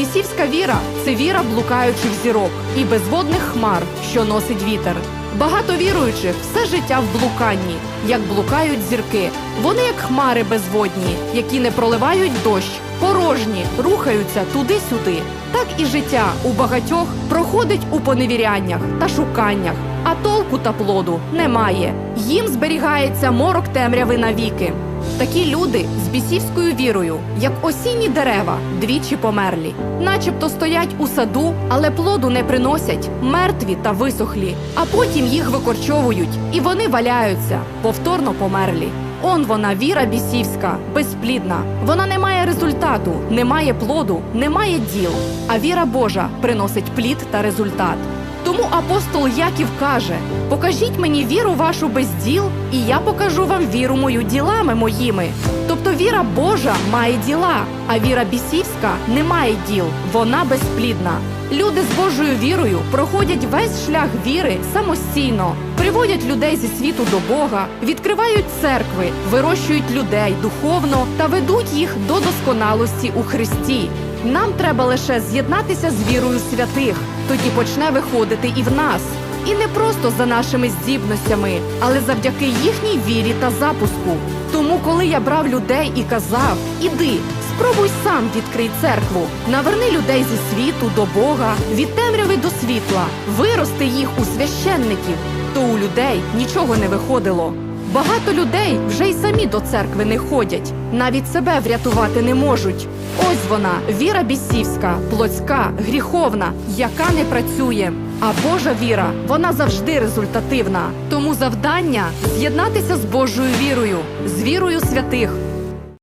Бісівська віра це віра блукаючих зірок і безводних хмар, що носить вітер. Багато віруючих все життя в блуканні, як блукають зірки. Вони як хмари безводні, які не проливають дощ, порожні, рухаються туди-сюди. Так і життя у багатьох проходить у поневіряннях та шуканнях, а толку та плоду немає. Їм зберігається морок темряви навіки. Такі люди з бісівською вірою, як осінні дерева, двічі померлі, начебто стоять у саду, але плоду не приносять, мертві та висохлі, а потім їх викорчовують, і вони валяються, повторно померлі. Он вона віра бісівська, безплідна. Вона не має результату, не має плоду, не має діл. А віра Божа приносить плід та результат. Тому апостол Яків каже: Покажіть мені віру вашу без діл, і я покажу вам віру мою ділами моїми. Тобто віра Божа має діла, а віра бісівська не має діл, вона безплідна. Люди з Божою вірою проходять весь шлях віри самостійно, приводять людей зі світу до Бога, відкривають церкви, вирощують людей духовно та ведуть їх до досконалості у Христі. Нам треба лише з'єднатися з вірою святих, тоді почне виходити і в нас. І не просто за нашими здібностями, але завдяки їхній вірі та запуску. Тому, коли я брав людей і казав: Іди, спробуй сам відкрий церкву, наверни людей зі світу до Бога, від темряви до світла, вирости їх у священників, то у людей нічого не виходило. Багато людей вже й самі до церкви не ходять, навіть себе врятувати не можуть. Ось вона, віра бісівська, плотська, гріховна, яка не працює. А Божа віра, вона завжди результативна. Тому завдання з'єднатися з Божою вірою, з вірою святих,